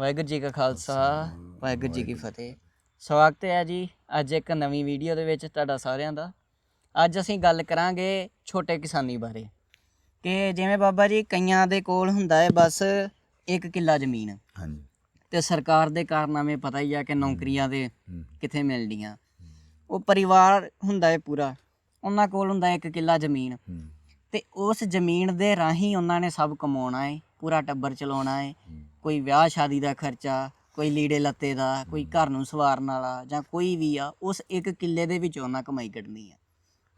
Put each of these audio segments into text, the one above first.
ਵਾਹਿਗੁਰੂ ਜੀ ਕਾ ਖਾਲਸਾ ਵਾਹਿਗੁਰੂ ਜੀ ਕੀ ਫਤਿਹ। ਸਵਾਗਤ ਹੈ ਜੀ ਅੱਜ ਇੱਕ ਨਵੀਂ ਵੀਡੀਓ ਦੇ ਵਿੱਚ ਤੁਹਾਡਾ ਸਾਰਿਆਂ ਦਾ। ਅੱਜ ਅਸੀਂ ਗੱਲ ਕਰਾਂਗੇ ਛੋਟੇ ਕਿਸਾਨੀ ਬਾਰੇ ਕਿ ਜਿਵੇਂ ਬਾਬਾ ਜੀ ਕਈਆਂ ਦੇ ਕੋਲ ਹੁੰਦਾ ਹੈ ਬਸ ਇੱਕ ਕਿੱਲਾ ਜ਼ਮੀਨ ਹਾਂਜੀ। ਤੇ ਸਰਕਾਰ ਦੇ ਕਾਰਨਾਮੇ ਪਤਾ ਹੀ ਆ ਕਿ ਨੌਕਰੀਆਂ ਦੇ। ਕਿੱਥੇ ਮਿਲਦੀਆਂ। ਉਹ ਪਰਿਵਾਰ ਹੁੰਦਾ ਹੈ ਪੂਰਾ ਉਹਨਾਂ ਕੋਲ ਹੁੰਦਾ ਇੱਕ ਕਿੱਲਾ ਜ਼ਮੀਨ। ਤੇ ਉਸ ਜ਼ਮੀਨ ਦੇ ਰਾਹੀਂ ਉਹਨਾਂ ਨੇ ਸਭ ਕਮਾਉਣਾ ਹੈ ਪੂਰਾ ਟੱਬਰ ਚਲਾਉਣਾ ਹੂੰ। ਕੋਈ ਵਿਆਹ ਸ਼ਾਦੀ ਦਾ ਖਰਚਾ ਕੋਈ ਲੀੜੇ ਲੱਤੇ ਦਾ ਕੋਈ ਘਰ ਨੂੰ ਸਵਾਰਨ ਵਾਲਾ ਜਾਂ ਕੋਈ ਵੀ ਆ ਉਸ ਇੱਕ ਕਿੱਲੇ ਦੇ ਵਿੱਚ ਉਹਨਾਂ ਕਮਾਈ ਕੱਢਣੀ ਆ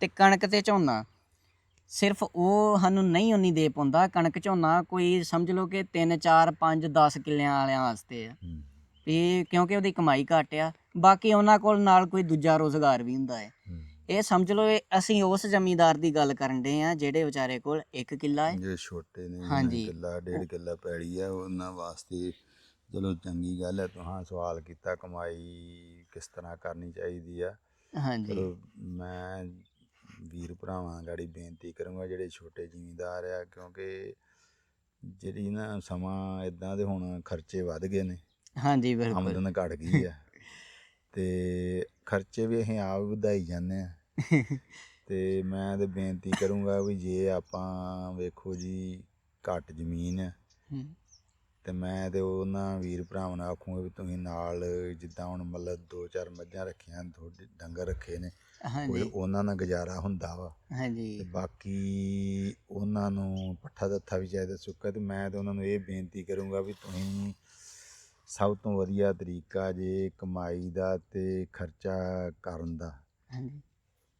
ਤੇ ਕਣਕ ਤੇ ਝੋਨਾ ਸਿਰਫ ਉਹ ਸਾਨੂੰ ਨਹੀਂ ਉਨੀ ਦੇ ਪਾਉਂਦਾ ਕਣਕ ਝੋਨਾ ਕੋਈ ਸਮਝ ਲਓ ਕਿ 3 4 5 10 ਕਿੱਲਿਆਂ ਵਾਲਿਆਂ ਵਾਸਤੇ ਆ। ਵੀ ਕਿਉਂਕਿ ਉਹਦੀ ਕਮਾਈ ਘੱਟ ਆ ਬਾਕੀ ਉਹਨਾਂ ਕੋਲ ਨਾਲ ਕੋਈ ਦੂਜਾ ਰੋਜ਼ਗਾਰ ਵੀ ਹੁੰਦਾ ਹੂੰ। ਇਹ ਸਮਝ ਲਓ ਇਹ ਅਸੀਂ ਉਸ ਜ਼ਮੀਂਦਾਰ ਦੀ ਗੱਲ ਕਰਨ ਦੇ ਆ ਜਿਹੜੇ ਵਿਚਾਰੇ ਕੋਲ ਇੱਕ ਕਿੱਲਾ ਹੈ। ਜਿਹੜੇ ਛੋਟੇ ਨੇ। ਹਾਂਜੀ। ਕਿੱਲਾ ਡੇਢ ਕਿੱਲਾ ਪੈੜੀ ਆ ਉਹਨਾਂ ਵਾਸਤੇ ਚਲੋ ਚੰਗੀ ਗੱਲ ਹੈ ਤੁਹਾਂ ਸਵਾਲ ਕੀਤਾ ਕਮਾਈ ਕਿਸ ਤਰ੍ਹਾਂ ਕਰਨੀ ਚਾਹੀਦੀ ਆ। ਹਾਂਜੀ। ਚਲੋ ਮੈਂ ਵੀਰ ਭਰਾਵਾਂ ਗਾੜੀ ਬੇਨਤੀ ਕਰੂੰਗਾ ਜਿਹੜੇ ਛੋਟੇ ਜ਼ਿਮੀਂਦਾਰ ਆ ਕਿਉਂਕਿ ਜਿਹੜੀ ਨਾ ਸਮਾਂ ਇਦਾਂ ਦੇ ਹੁਣ ਖਰਚੇ ਵੱਧ ਗਏ ਨੇ ਹਾਂਜੀ ਬਿਲਕੁਲ। ਆਮਦਨ ਘਟ ਗਈ ਆ। ਤੇ ਖਰਚੇ ਵੀ ਅਸੀਂ ਆਪ ਵਧਾਈ ਜਾਂਦੇ ਆ। ਤੇ ਮੈਂ ਤੇ ਬੇਨਤੀ ਕਰੂੰਗਾ ਵੀ ਜੇ ਆਪਾਂ ਵੇਖੋ ਜੀ ਘੱਟ ਜ਼ਮੀਨ ਹੈ ਤੇ ਮੈਂ ਤੇ ਉਹਨਾਂ ਵੀਰ ਭਰਾਵਾਂ ਨੂੰ ਆਖੂੰਗਾ ਵੀ ਤੁਸੀਂ ਨਾਲ ਜਿੱਦਾਂ ਹੁਣ ਮਤਲਬ ਦੋ ਚਾਰ ਮੱਝਾਂ ਰੱਖੀਆਂ ਥੋੜੇ ਡੰਗਰ ਰੱਖੇ ਨੇ ਕੋਈ ਉਹਨਾਂ ਨਾਲ ਗੁਜ਼ਾਰਾ ਹੁੰਦਾ ਵਾ। ਤੇ ਹਾਂਜੀ ਬਾਕੀ ਉਹਨਾਂ ਨੂੰ ਪੱਠਾ ਦੱਥਾ ਵੀ ਚਾਹੀਦਾ ਸੁੱਕਾ ਤੇ ਮੈਂ ਤੇ ਉਹਨਾਂ ਨੂੰ ਇਹ ਬੇਨਤੀ ਕਰੂੰਗਾ ਵੀ ਤੁਸੀਂ ਸਭ ਤੋਂ ਵਧੀਆ ਤਰੀਕਾ ਜੇ ਕਮਾਈ ਦਾ ਤੇ ਖਰਚਾ ਕਰਨ ਦਾ। ਹਾਂਜੀ।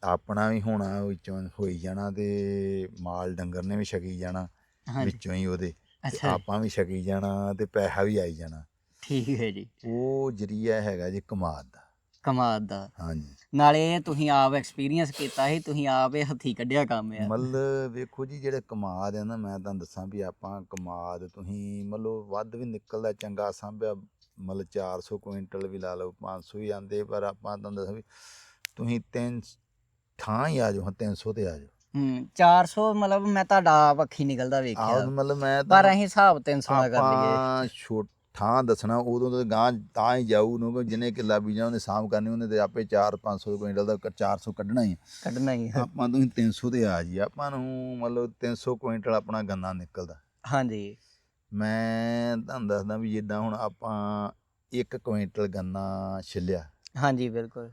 ਆਪਣਾ ਵੀ ਹੋਣਾ ਵਿੱਚੋਂ ਹੋਈ ਜਾਣਾ ਤੇ ਮਾਲ ਡੰਗਰ ਨੇ ਵੀ ਛਕੀ ਜਾਣਾ ਵਿੱਚੋਂ ਹੀ ਉਹਦੇ। ਤੇ ਆਪਾਂ ਵੀ ਛਕੀ ਜਾਣਾ ਤੇ ਪੈਸਾ ਵੀ ਆਈ ਜਾਣਾ। ਠੀਕ ਹੈ ਜੀ। ਉਹ ਜਰੀਆ ਹੈਗਾ ਜੀ ਕਮਾਦ ਦਾ। ਕਮਾਦ ਦਾ। ਹਾਂਜੀ। ਨਾਲੇ ਤੁਸੀਂ ਆਪ ਐਕਸਪੀਰੀਅੰਸ ਕੀਤਾ ਸੀ ਤੁਸੀਂ ਆਪ ਇਹ ਹੱਥੀ ਕੱਢਿਆ ਕੰਮ ਆ। ਮਤਲਬ ਵੇਖੋ ਜੀ ਜਿਹੜੇ ਕਮਾਦ ਆ ਨਾ ਮੈਂ ਤੁਹਾਨੂੰ ਦੱਸਾਂ ਵੀ ਆਪਾਂ ਕਮਾਦ ਤੁਸੀਂ ਮਤਲਬ ਵੱਧ ਵੀ ਨਿਕਲਦਾ ਚੰਗਾ ਸੰਭਿਆ ਮਤਲਬ 400 ਕੁਇੰਟਲ ਵੀ ਲਾ ਲਓ 500 ਵੀ ਆਂਦੇ ਪਰ ਆਪਾਂ ਤੁਹਾਨੂੰ ਦੱਸਾਂ ਵੀ ਤੁਸੀਂ ਤਿੰਨ ਥਾਂ ਹੀ ਆ ਜਾਓ ਹਾਂ 300 ਤੇ ਆ ਜਾਓ। ਹੂੰ 400 ਮਤਲਬ ਮੈਂ ਤੁਹਾਡਾ ਆਪ ਅੱਖੀ ਨਿਕਲਦਾ ਆਹ ਵੇਖਿਆ ਮਤਲਬ ਮੈਂ ਪਰ ਅਸੀਂ ਹਿਸਾਬ 300 ਦਾ ਕਰ ਲਈਏ। ਆਪਾਂ ਛੋਟ ਥਾਂ ਦੱਸਣਾ ਉਦੋਂ ਤੋਂ ਗਾਂ ਤਾਂ ਹੀ ਜਾਊ ਨੂੰ ਕਿ ਜਿਹਨੇ ਕਿੱਲਾ ਬੀਜਣਾ ਉਹਨੇ ਕਰਨੀ ਉਹਨੇ ਤੇ ਆਪੇ 4 500 ਕੁਇੰਟਲ ਦਾ 400 ਕੱਢਣਾ ਹੀ ਆ। ਕੱਢਣਾ ਹੀ ਹੈ। ਆਪਾਂ ਤੁਸੀਂ 300 ਤੇ ਆ ਜੀ ਆਪਾਂ ਨੂੰ ਮਤਲਬ 300 ਕੁਇੰਟਲ ਆਪਣਾ ਗੰਨਾ ਨਿਕਲਦਾ। ਹਾਂਜੀ। ਮੈਂ ਤੁਹਾਨੂੰ ਦੱਸਦਾ ਵੀ ਜਿੱਦਾਂ ਹੁਣ ਆਪਾਂ 1 ਕੁਇੰਟਲ ਗੰਨਾ ਛਿੱਲਿਆ। ਹਾਂਜੀ ਬਿਲਕੁਲ।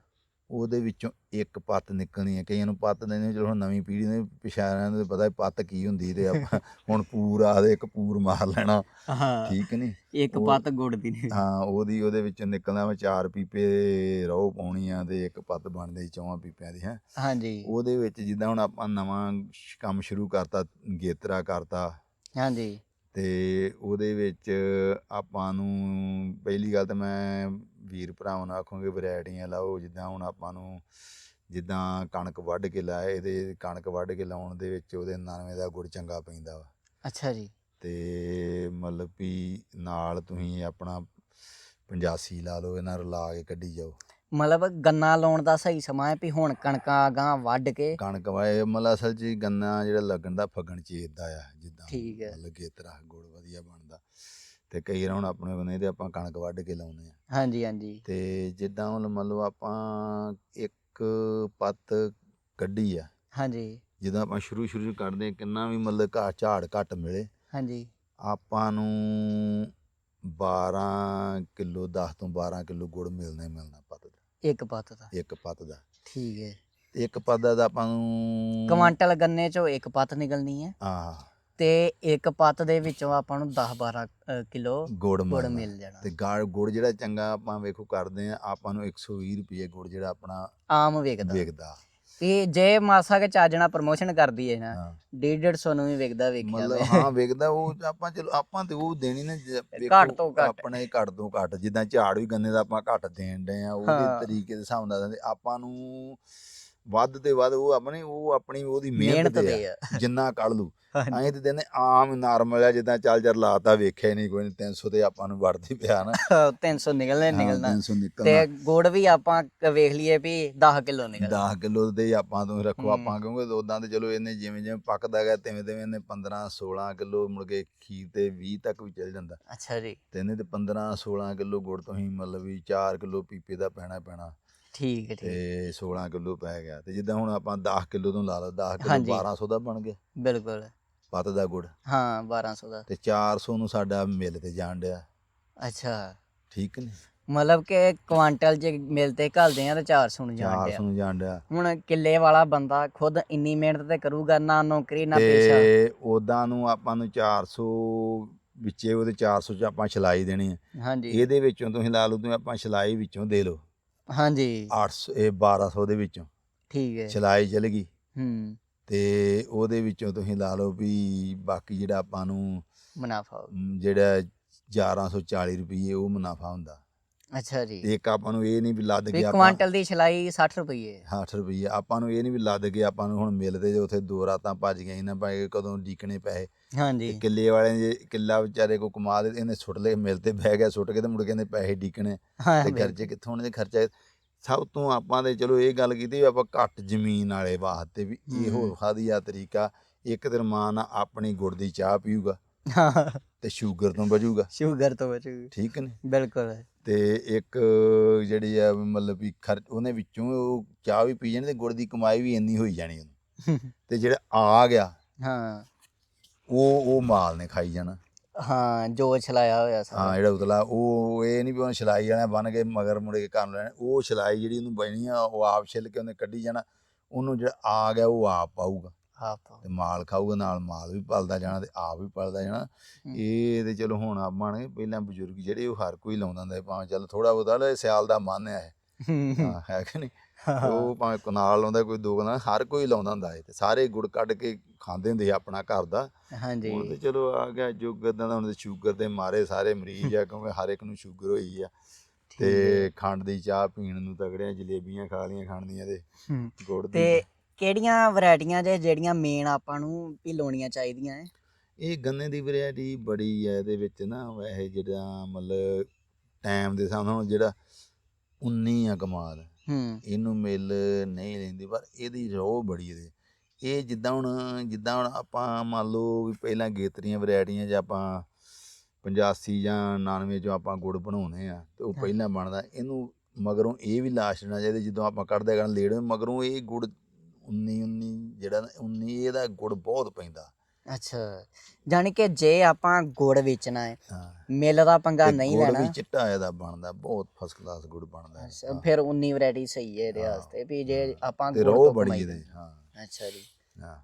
ਉਹਦੇ ਵਿੱਚੋਂ ਇੱਕ ਪੱਤ ਨਿਕਲਣੀ ਹੈ ਕਈਆਂ ਨੂੰ ਪੱਤ ਦੇ ਚਲੋ ਹੁਣ ਨਵੀਂ ਪੀੜ੍ਹੀ ਨੇ ਪਿਛਾਰਿਆਂ ਨੂੰ ਪਤਾ ਪੱਤ ਕੀ ਹੁੰਦੀ ਤੇ ਆਪਾਂ ਹੁਣ ਪੂਰ ਆਦੇ ਇੱਕ ਪੂਰ ਮਾਰ ਲੈਣਾ। ਹਾਂ। ਠੀਕ ਨਹੀਂ? ਇੱਕ ਪੱਤ ਗੁੜ ਦੀ ਨੇ ਹਾਂ ਉਹਦੀ ਉਹਦੇ ਵਿੱਚੋਂ ਨਿਕਲਣਾ ਵਾ ਚਾਰ ਪੀਪੇ ਰੋਹ ਪਾਉਣੀ ਆ ਤੇ ਇੱਕ ਪੱਤ ਬਣਦੇ ਚੌਵਾਂ ਪੀਪਿਆਂ ਦੀ ਹੈ। ਹਾਂਜੀ। ਉਹਦੇ ਵਿੱਚ ਜਿੱਦਾਂ ਹੁਣ ਆਪਾਂ ਨਵਾਂ ਕੰਮ ਸ਼ੁਰੂ ਕਰਤਾ ਗੇਤਰਾ ਕਰਤਾ। ਹਾਂਜੀ। ਤੇ ਉਹਦੇ ਵਿੱਚ ਆਪਾਂ ਨੂੰ ਪਹਿਲੀ ਗੱਲ ਤਾਂ ਮੈਂ ਵੀਰ ਭਰਾਵਾਂ ਨੂੰ ਆਖੂੰਗਾ ਵੈਰਾਈਟੀਆਂ ਲਾਓ ਜਿੱਦਾਂ ਹੁਣ ਆਪਾਂ ਨੂੰ ਜਿੱਦਾਂ ਕਣਕ ਵੱਢ ਕੇ ਲਾਏ ਇਹਦੇ ਕਣਕ ਵੱਢ ਕੇ ਲਾਉਣ ਦੇ ਵਿੱਚ ਉਹਦੇ 99 ਦਾ ਗੁੜ ਚੰਗਾ ਪੈਂਦਾ ਵਾ। ਅੱਛਾ ਜੀ। ਤੇ ਮਤਲਬ ਵੀ ਨਾਲ ਤੁਸੀਂ ਆਪਣਾ 85 ਲਾ ਲਓ ਇਹਨਾਂ ਰਲਾ ਕੇ ਕੱਢੀ ਜਾਓ। ਮਤਲਬ ਗੰਨਾ ਲਾਉਣ ਦਾ ਸਹੀ ਸਮਾਂ ਹੈ ਵੀ ਹੁਣ ਕਣਕਾਂ ਗਾਂ ਵੱਢ ਕੇ ਕਣਕ ਵਾਏ ਮਤਲਬ ਅਸਲ 'ਚ ਗੰਨਾ ਜਿਹੜਾ ਲੱਗਣ ਦਾ ਫਗਣ ਚੇਤ ਦਾ ਆ ਜਿੱਦਾਂ ਠੀਕ ਹੈ। ਮਤਲਬ ਗੇਤਰਾ ਗੁੜ ਵਧੀਆ ਬਣਦਾ। ਤੇ ਕਈ ਵਾਰ ਹੁਣ ਆਪਣੇ ਨਹੀਂ ਤੇ ਆਪਾਂ ਕਣਕ ਵੱਢ ਕੇ ਲਾਉਨੇ ਆ ਹਾਂਜੀ ਹਾਂਜੀ। ਤੇ ਜਿੱਦਾਂ ਹੁਣ ਮੰਨ ਲਓ ਆਪਾਂ ਇੱਕ ਪੱਤ ਕੱਢੀ ਆ। ਹਾਂਜੀ। ਜਦੋਂ ਆਪਾਂ ਸ਼ੁਰੂ ਸ਼ੁਰੂ 'ਚ ਕੱਢਦੇ ਕਿੰਨਾ ਵੀ ਮਤਲਬ ਘਾ ਝਾੜ ਘੱਟ ਮਿਲੇ। ਹਾਂਜੀ। ਆਪਾਂ ਨੂੰ 12 ਕਿਲੋ 10 ਤੋਂ 12 ਕਿਲੋ ਗੁੜ ਮਿਲਣਾ ਹੀ ਮਿਲਣਾ ਪੱਤ ਦਾ। ਇੱਕ ਪੱਤ ਦਾ। ਇੱਕ ਪੱਤ ਦਾ। ਠੀਕ ਹੈ। ਇੱਕ ਪੱਤ ਦਾ ਆਪਾਂ ਨੂੰ ਕੁਆਂਟਲ ਗੰਨੇ ਚੋਂ ਇੱਕ ਪੱਤ ਨਿਕਲਣੀ ਹੈ। ਆ ਤੇ ਇੱਕ ਪੱਤ ਦੇ ਵਿੱਚੋਂ ਆਪਾਂ ਨੂੰ 10 12 ਕਿਲੋ ਗੁੜ ਮਿਲ ਜਾਣਾ ਤੇ ਗਾੜ ਗੁੜ ਜਿਹੜਾ ਚੰਗਾ ਆਪਾਂ ਵੇਖੋ ਕਰਦੇ ਆ ਆਪਾਂ ਨੂੰ 120 ਰੁਪਏ ਗੁੜ ਜਿਹੜਾ ਆਪਣਾ ਆਮ ਵਿਕਦਾ ਵਿਕਦਾ ਇਹ ਜੇ ਮਾਸਾ ਕੇ ਚਾਜਣਾ ਪ੍ਰਮੋਸ਼ਨ ਕਰਦੀ ਹੈ ਨਾ ਹਾਂ 150 ਨੂੰ ਵੀ ਵਿਕਦਾ ਵੇਖਿਆ ਮਤਲਬ। ਹਾਂ ਵਿਕਦਾ ਉਹ ਆਪਾਂ ਚਲੋ ਆਪਾਂ ਤੇ ਉਹ ਦੇਣੀ ਨਾ ਘੱਟ ਤੋਂ ਘੱਟ। ਆਪਣੇ ਘੱਟ ਤੋਂ ਘੱਟ ਜਿੱਦਾਂ ਝਾੜ ਵੀ ਗੰਨੇ ਦਾ ਆਪਾਂ ਘੱਟ ਦੇਣ ਡਏ ਆ। ਉਹਦੇ ਤਰੀਕੇ ਦੇ ਹਿਸਾਬ ਨਾਲ ਆਪਾਂ ਨੂੰ ਵੱਧ ਤੇ ਵੱਧ ਉਹ ਆਪਣੀ ਉਹ ਆਪਣੀ ਉਹਦੀ ਮਿਹਨਤ ਤੇ ਤੇ ਆ ਜਿੰਨਾ ਕੱਢ ਲੂ। ਐਂ ਤੇ ਦਿੰਦੇ ਆਮ ਨਾਰਮਲ ਆ ਜਿੱਦਾਂ ਚੱਲ ਜਰ ਲਾਤਾ ਵੇਖਿਆ ਨਹੀਂ ਕੋਈ ਨੀ, 300 ਤੇ ਆਪਾਂ ਨੂੰ ਵੜਦੀ ਪਿਆ ਨਾ। 300 ਨਿਕਲਣੇ ਨਿਕਲਣਾ। 300 ਨਿਕਲਣਾ। ਤੇ ਗੁੜ ਵੀ ਆਪਾਂ ਵੇਖ ਲਈਏ ਵੀ 10 ਕਿਲੋ ਨਿਕਲਦਾ। 10 ਕਿਲੋ ਦੇ ਹੀ ਆਪਾਂ ਤੋਂ ਰੱਖੋ। ਆਪਾਂ ਕਿਉਂਕਿ ਉਦਾਂ ਤੇ ਚਲੋ ਇਹਨੇ ਜਿਵੇਂ ਜਿਵੇਂ ਪੱਕਦਾ ਗਿਆ ਤਿਵੇਂ ਤਿਵੇਂ ਇਹਨੇ 15 16 ਕਿਲੋ ਮੁੜ ਕੇ ਖੀਰ ਤੇ 20 ਤੱਕ ਵੀ ਚੱਲ ਜਾਂਦਾ। ਅੱਛਾ ਜੀ। ਤੇ ਇਹਨੇ ਤੇ 15 16 ਕਿਲੋ ਗੁੜ ਤੋਂ ਹੀ ਮਤਲਬ ਵੀ 4 ਕਿਲੋ ਪੀਪੇ ਦਾ ਪੈਣਾ ਪੈਣਾ। ਠੀਕ ਹੈ ਤੇ ਠੀਕ 16 ਕਿਲੋ ਪੈ ਗਿਆ ਤੇ ਜਿੱਦਾਂ ਹੁਣ ਆਪਾਂ 10 ਕਿਲੋ ਤੋਂ ਲਾ ਲਓ 10 ਕਿਲੋ ਹਾਂਜੀ। 1200 ਦਾ ਬਣ ਗਿਆ। ਬਿਲਕੁਲ। ਪੱਤ ਦਾ ਗੁੜ। ਹਾਂ 1200 ਦਾ। ਤੇ 400 ਨੂੰ ਸਾਡਾ ਮਿਲ ਤੇ ਜਾਣ ਡਿਆ। ਅੱਛਾ। ਠੀਕ ਨੇ ਮਤਲਬ ਕਿ ਕੁਆਂਟਲ ਜੇ ਮਿਲ ਤੇ ਘਲਦੇ ਆ ਤਾਂ 400 ਨੂੰ ਜਾਣ 400 ਡਿਆ। ਨੂੰ ਜਾਣ ਡਿਆ। ਹੁਣ ਕਿੱਲੇ ਵਾਲਾ ਬੰਦਾ ਖੁਦ ਇੰਨੀ ਮਿਹਨਤ ਤੇ ਕਰੂਗਾ ਨਾ ਨੌਕਰੀ ਨਾ ਪੇਸ਼ਾ। ਤੇ ਉਦਾਂ ਨੂੰ ਆਪਾਂ ਨੂੰ 400 ਵਿੱਚੇ ਉਹਦੇ 400 ਚ ਆਪਾਂ ਛਲਾਈ ਦੇਣੀ ਹੈ ਹਾਂਜੀ। ਇਹਦੇ ਵਿੱਚੋਂ ਤੁਸੀਂ ਲਾ ਲਓ ਤੁਸੀਂ ਆਪਾਂ ਛਲਾਈ ਵਿੱਚੋਂ ਦੇ ਲਓ। ਹਾਂਜੀ। 800 ਇਹ 1200 ਦੇ ਵਿੱਚੋਂ। ਠੀਕ ਹੈ। ਛਲਾਈ ਚਲ ਗਈ। ਹੂੰ। ਤੇ ਉਹਦੇ ਵਿੱਚੋਂ ਤੁਸੀਂ ਲਾ ਲਓ ਵੀ ਬਾਕੀ ਜਿਹੜਾ ਆਪਾਂ ਨੂੰ ਮੁਨਾਫਾ ਹੋ ਮ, ਜਿਹੜਾ 1140 ਰੁਪਏ ਉਹ ਮੁਨਾਫਾ ਹੁੰਦਾ। ਅੱਛਾ ਜੀ। ਇੱਕ ਆਪਾਂ ਨੂੰ ਇਹ ਨਹੀਂ ਵੀ ਲੱਦ ਵੀ ਆਪਾਂ ਕੁਆਂਟਲ ਦੀ ਛਲਾਈ 60 ਰੁਪਏ 60 ਰੁਪਏ ਆਪਾਂ ਨੂੰ ਇਹ ਨਹੀਂ ਵੀ ਲੱਦ ਕੇ ਆਪਾਂ ਨੂੰ ਹੁਣ ਮਿਲਦੇ ਜੇ ਉੱਥੇ ਦੋ ਰਾਤਾਂ ਭੱਜ ਗਏ ਨਾ ਭਾਈ ਕਦੋਂ ਡੀਕਣੇ ਪੈਸੇ। ਹਾਂਜੀ। ਕਿੱਲੇ ਵਾਲੇ ਨੇ ਜੇ ਕਿੱਲਾ ਵਿਚਾਰੇ ਕੋ ਕਮਾ ਦੇ ਇਹਨੇ ਸੁੱਟ ਲਏ ਮਿਲ ਤੇ ਬਹਿ ਗਿਆ ਸੁੱਟ ਕੇ ਤੇ ਮੁੜ ਕੇ ਇਹਨੇ ਪੈਸੇ ਡੀਕਣੇ। ਤੇ। ਖਰਚੇ ਕਿੱਥੋਂ ਤੇ ਖਰਚਾ ਸਭ ਤੋਂ ਆਪਾਂ ਦੇ ਚਲੋ ਇਹ ਗੱਲ ਕੀਤੀ ਵੀ ਆਪਾਂ ਘੱਟ ਜ਼ਮੀਨ ਵਾਲੇ ਵਾਸਤੇ ਵੀ ਇਹੋ। ਵਧੀਆ ਤਰੀਕਾ ਇੱਕ ਦਿਨ ਮਾਂ ਨਾ ਆਪਣੀ ਗੁੜ ਦੀ ਚਾਹ ਪੀਊਗਾ। ਹਾਂ ਤੇ ਸ਼ੂਗਰ ਤੋਂ ਬਚੂਗਾ। ਸ਼ੂਗਰ ਤੋਂ ਬਚੂ ਠੀਕ ਨੇ ਬਿਲਕੁਲ। ਤੇ ਇੱਕ ਜਿਹੜੀ ਆ ਮਤਲਬ ਵੀ ਖਰਚ ਉਹਨੇ ਵਿੱਚੋਂ ਉਹ ਚਾਹ ਵੀ ਪੀ ਜਾਣੀ ਤੇ ਗੁੜ ਦੀ ਕਮਾਈ ਵੀ ਇੰਨੀ ਹੋਈ ਜਾਣੀ ਉਹਨੂੰ। ਤੇ ਜਿਹੜਾ ਆ ਗਿਆ ਹਾਂ। ਉਹ ਉਹ ਮਾਲ ਨੇ ਖਾਈ ਜਾਣਾ। ਹਾਂ ਜੋ ਛਲਾਇਆ ਹੋਇਆ ਹਾਂ ਸਾਰਾ ਜਿਹੜਾ ਉਤਲਾ ਉਹ ਇਹ ਨਹੀਂ ਵੀ ਉਹਨੇ ਛਲਾਈ ਵਾਲਿਆਂ ਬਣ ਕੇ ਮਗਰ ਮੁੜ ਕੇ ਨੂੰ ਲੈਣਾ। ਉਹ ਛਲਾਈ ਜਿਹੜੀ ਉਹਨੂੰ ਬਣੀ ਆ ਉਹ ਆਪ ਛਿੱਲ ਕੇ ਉਹਨੇ ਕੱਢੀ ਜਾਣਾ। ਉਹਨੂੰ ਜਿਹੜਾ ਆ ਗਿਆ ਉਹ ਆਪ ਪਾਊਗਾ ਆਪ ਤੇ ਮਾਲ ਖਾਊਗਾ ਨਾਲ ਮਾਲ ਵੀ ਪਲਦਾ ਜਾਣਾ ਤੇ ਆਪ ਵੀ ਪਲਦਾ ਜਾਣਾ। ਇਹ ਤੇ ਚਲੋ ਹੁਣ ਆਪਾਂ ਨੇ ਪਹਿਲਾਂ ਬਜ਼ੁਰਗ ਜਿਹੜੇ ਉਹ ਹਰ ਕੋਈ ਲਾਉਂਦਾ ਹੁੰਦਾ ਭਾਵੇਂ ਚੱਲ ਥੋੜਾ ਬਹੁਤਾ ਲੈ ਸਿਆਲ ਦਾ ਮਨ ਇਹ। ਹਾਂ। ਹੈ ਕਿ ਨਹੀਂ? ਉਹ ਭਾਵੇਂ ਕਨਾਲ ਲਾਉਂਦਾ ਕੋਈ ਦੋ ਕਨਾਲ ਹਰ ਕੋਈ ਲਾਉਂਦਾ ਹੁੰਦਾ ਹੈ ਤੇ ਸਾਰੇ ਗੁੜ ਕੱਢ ਕੇ ਖਾਂਦੇ ਹੁੰਦੇ ਆਪਣਾ ਘਰ ਦਾ। ਹਾਂਜੀ। ਹੁਣ ਤੇ ਚਲੋ ਆ ਗਿਆ ਯੁੱਗ ਏਦਾਂ ਦਾ ਹੁਣ ਤੇ ਸ਼ੂਗਰ ਦੇ ਮਾਰੇ ਸਾਰੇ ਮਰੀਜ਼ ਆ ਕਿਉਂਕਿ ਹਰ ਇੱਕ ਨੂੰ ਸ਼ੂਗਰ ਹੋਈ ਆ। ਤੇ ਖੰਡ ਦੀ ਚਾਹ ਪੀਣ ਨੂੰ ਤਗੜਿਆਂ ਜਲੇਬੀਆਂ ਖਾ ਲੀਆਂ ਖਾਣ ਦੀਆਂ ਤੇ ਹੂੰ। ਗੁੜ ਦੀ। ਤੇ ਕਿਹੜੀਆਂ ਵੈਰਾਈਟੀਆਂ ਜੇ ਜਿਹੜੀਆਂ ਮੇਨ ਆਪਾਂ ਨੂੰ ਵੀ ਲਾਉਣੀਆਂ ਚਾਹੀਦੀਆਂ ਹੈ ਇਹ ਗੰਨੇ ਦੀ ਵੈਰਾਈਟੀ ਬੜੀ ਹੈ ਇਹਦੇ ਵਿੱਚ ਨਾ ਵੈਸੇ ਜਿਹੜਾ ਮਤਲਬ ਟਾਈਮ ਦੇ ਹਿਸਾਬ ਨਾਲ ਜਿਹੜਾ 19 ਆ ਕਮਾਲ। ਹੂੰ। ਇਹਨੂੰ ਮਿਲ ਨਹੀਂ ਲੈਂਦੀ ਪਰ ਇਹਦੀ ਰੋਹ ਬੜੀ ਇਹਦੇ। ਇਹ ਜਿੱਦਾਂ ਹੁਣ ਜਿੱਦਾਂ ਹੁਣ ਆਪਾਂ ਮੰਨ ਲਓ ਵੀ ਪਹਿਲਾਂ ਗੇਤਰੀਆਂ ਵੈਰਾਈਟੀਆਂ 'ਚ ਆਪਾਂ 85 ਜਾਂ 99 ਚੋਂ ਆਪਾਂ ਗੁੜ ਬਣਾਉਨੇ ਆ ਤੇ ਉਹ। ਪਹਿਲਾਂ ਬਣਦਾ। ਇਹਨੂੰ ਮਗਰੋਂ ਇਹ ਵੀ ਲਾਸ਼ ਦੇਣਾ ਚਾਹੀਦਾ ਜਦੋਂ ਆਪਾਂ ਕੱਢਦੇ ਗਣ ਲੇੜ ਮਗਰੋਂ ਇਹ ਗੁੜ 19 19 ਜਿਹੜਾ ਨਾ 19 ਇਹਦਾ ਗੁੜ ਬਹੁਤ ਪੈਂਦਾ ਅੱਛਾ ਜਾਣੀ ਕਿ ਜੇ ਆਪਾਂ ਗੁੜ ਵੇਚਣਾ ਹੈ ਹਾਂ ਮਿਲ ਦਾ ਪੰਗਾ ਤੇ ਨਹੀਂ ਗੁੜ ਲੈਣਾ ਵੀ ਚਿੱਟਾ ਇਹਦਾ ਬਣਦਾ ਬਹੁਤ ਫਸਟ ਕਲਾਸ ਗੁੜ ਬਣਦਾ ਹੈ। ਅੱਛਾ, ਹਾਂ। ਫਿਰ 19 ਵੈਰਾਈਟੀ ਸਹੀ ਹੈ ਇਹਦੇ ਹਾਂ, ਵਾਸਤੇ ਵੀ ਜੇ ਹਾਂ। ਆਪਾਂ ਤੇ ਗੁੜ ਰੋਹ ਤੋਂ ਬੜੀ ਕਮਾਈ ਇਹਦੇ ਹਾਂ ਅੱਛਾ ਜੀ ਹਾਂ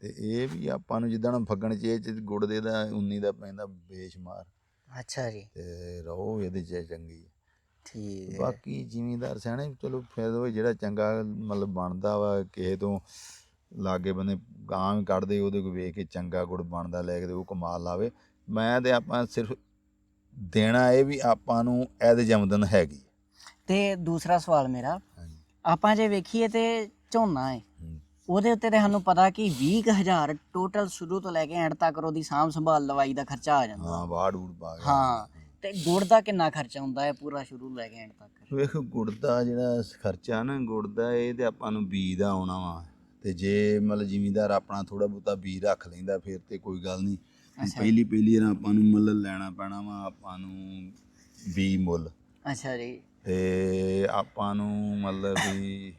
ਤੇ ਇਹ ਵੀ ਆਪਾਂ ਨੂੰ ਜਿੱਦਾਂ ਹੁਣ ਫੱਗਣ ਚ ਇਹ ਚ ਗੁੜ ਦੇ ਦਾ 19 ਦਾ ਪੈਂਦਾ ਬੇਸ਼ੁਮਾਰ ਅੱਛਾ ਜੀ ਤੇ ਰੋ ਇਹਦੇ ਚ ਚੰਗੀ ਹੈ। ਠੀਕ ਹੈ। ਬਾਕੀ ਜ਼ਿਮੀਂਦਾਰ ਸਿਆਣੇ ਚਲੋ ਫਿਰ ਉਹ ਜਿਹੜਾ ਚੰਗਾ ਮਤਲਬ ਬਣਦਾ ਵਾ ਕਿਸੇ ਤੋਂ ਲਾਗੇ ਬੰਦੇ ਗਾਂ ਵੀ ਕੱਢਦੇ ਉਹਦੇ ਕੋਲ ਵੇਖ ਕੇ ਚੰਗਾ ਗੁੜ ਬਣਦਾ ਲੈ ਕੇ ਤੇ ਉਹ ਕਮਾਲ ਲਾਵੇ। ਮੈਂ ਤੇ ਆਪਾਂ ਸਿਰਫ ਦੇਣਾ ਇਹ ਵੀ ਆਪਾਂ ਨੂੰ ਇਹਦੇ ਜਮਦਨ ਹੈਗੀ ਤੇ ਦੂਸਰਾ ਸਵਾਲ ਮੇਰਾ ਆਪਾਂ ਜੇ ਵੇਖੀਏ ਤੇ ਝੋਨਾ ਹੈ। ਉਹਦੇ ਉੱਤੇ ਤੇ ਸਾਨੂੰ ਪਤਾ ਕਿ 20000 ਟੋਟਲ ਸ਼ੁਰੂ ਤੋਂ ਲੈ ਕੇ ਐਂਡ ਤੱਕ ਉਹਦੀ ਸਾਂਭ ਸੰਭਾਲ ਲਵਾਈ ਦਾ ਖਰਚਾ ਆ ਜਾਂਦਾ। ਹਾਂ ਪਾ ਗਿਆ ਹਾਂ ਤੇ ਗੁੜ ਦਾ ਕਿੰਨਾ ਖਰਚਾ ਹੁੰਦਾ ਹੈ ਪੂਰਾ ਸ਼ੁਰੂ ਲੈ ਕੇ ਐਂਡ ਤੱਕ? ਵੇਖੋ ਗੁੜ ਦਾ ਜਿਹੜਾ ਖਰਚਾ ਨਾ ਗੁੜ ਦਾ ਇਹ ਤੇ ਆਪਾਂ ਨੂੰ ਬੀਜ ਦਾ ਆਉਣਾ ਵਾ। ਤੇ ਜੇ ਮਤਲਬ ਜ਼ਿਮੀਂਦਾਰ ਆਪਣਾ ਥੋੜਾ ਬਹੁਤਾ ਬੀਜ ਰੱਖ ਲੈਂਦਾ ਫਿਰ ਤੇ ਕੋਈ ਗੱਲ ਨਹੀਂ। ਅੱਛਾ। ਪਹਿਲੀ ਪਹਿਲੀ ਵਾਰ ਆਪਾਂ ਨੂੰ ਮੁੱਲ ਲੈਣਾ ਪੈਣਾ ਵਾ ਆਪਾਂ ਨੂੰ ਬੀ ਮੁੱਲ। ਅੱਛਾ ਜੀ। ਤੇ ਆਪਾਂ ਨੂੰ ਮਤਲਬ ਵੀ